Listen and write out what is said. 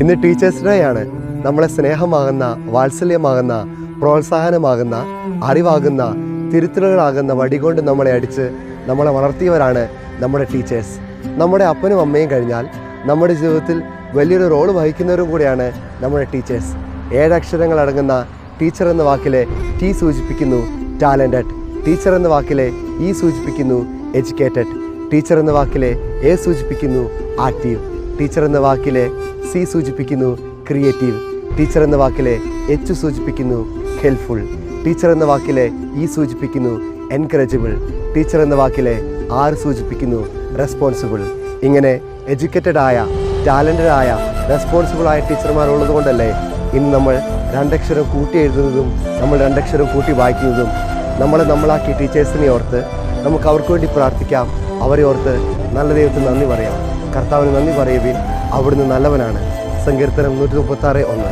ഇന്ന് teachers day ആണ് നമ്മളെ സ്നേഹമാകുന്ന വാത്സല്യമാകുന്ന പ്രോത്സാഹനമാകുന്ന അറിവാകുന്ന തിരുത്തലുകളാകുന്ന വടികൊണ്ട് നമ്മളെ അടിച്ച് നമ്മളെ വളർത്തിയവരാണ് നമ്മുടെ ടീച്ചേഴ്സ്. നമ്മുടെ അപ്പനും അമ്മയും കഴിഞ്ഞാൽ നമ്മുടെ ജീവിതത്തിൽ വലിയൊരു റോൾ വഹിക്കുന്നവരും കൂടിയാണ് നമ്മുടെ ടീച്ചേഴ്സ്. ഏഴക്ഷരങ്ങൾ അടങ്ങുന്ന ടീച്ചർ എന്ന വാക്കിലെ ടി സൂചിപ്പിക്കുന്നു ടാലന്റഡ് ടീച്ചർ എന്ന വാക്കിലെ ഇ സൂചിപ്പിക്കുന്നു എഡ്യൂക്കേറ്റഡ്. ടീച്ചർ എന്ന വാക്കിലെ എ സൂചിപ്പിക്കുന്നു ആക്റ്റീവ്. ടീച്ചർ എന്ന വാക്കിലെ സി സൂചിപ്പിക്കുന്നു ക്രിയേറ്റീവ്. ടീച്ചർ എന്ന വാക്കിലെ എച്ച് സൂചിപ്പിക്കുന്നു ഹെൽപ്ഫുൾ. ടീച്ചർ എന്ന വാക്കിലെ ഇ സൂചിപ്പിക്കുന്നു എൻകറേജബിൾ. ടീച്ചർ എന്ന വാക്കിലെ ആർ സൂചിപ്പിക്കുന്നു റെസ്പോൺസിബിൾ. ഇങ്ങനെ എഡ്യൂക്കേറ്റഡ് ആയ ടാലന്റഡ് ആയ റെസ്പോൺസിബിൾ ആയ ടീച്ചർമാർ ഉള്ളതുകൊണ്ടല്ലേ ഇന്ന് നമ്മൾ രണ്ടക്ഷരം കൂട്ടി എഴുതുന്നതും നമ്മൾ രണ്ടക്ഷരം കൂട്ടി വായിക്കുന്നതും നമ്മളെ നമ്മളാക്കിയ ടീച്ചേഴ്സിനെ ഓർത്ത് നമുക്ക് അവർക്ക് വേണ്ടി പ്രാർത്ഥിക്കാം. അവരെ ഓർത്ത് നല്ല ദൈവത്തിന് നന്ദി പറയാം. കർത്താവിന് നന്ദി പറയുവിൻ. അവിടുന്ന് നല്ലവനാണ്. സങ്കീർത്തനം നൂറ്റി മുപ്പത്തി ആറ് ഒന്ന്.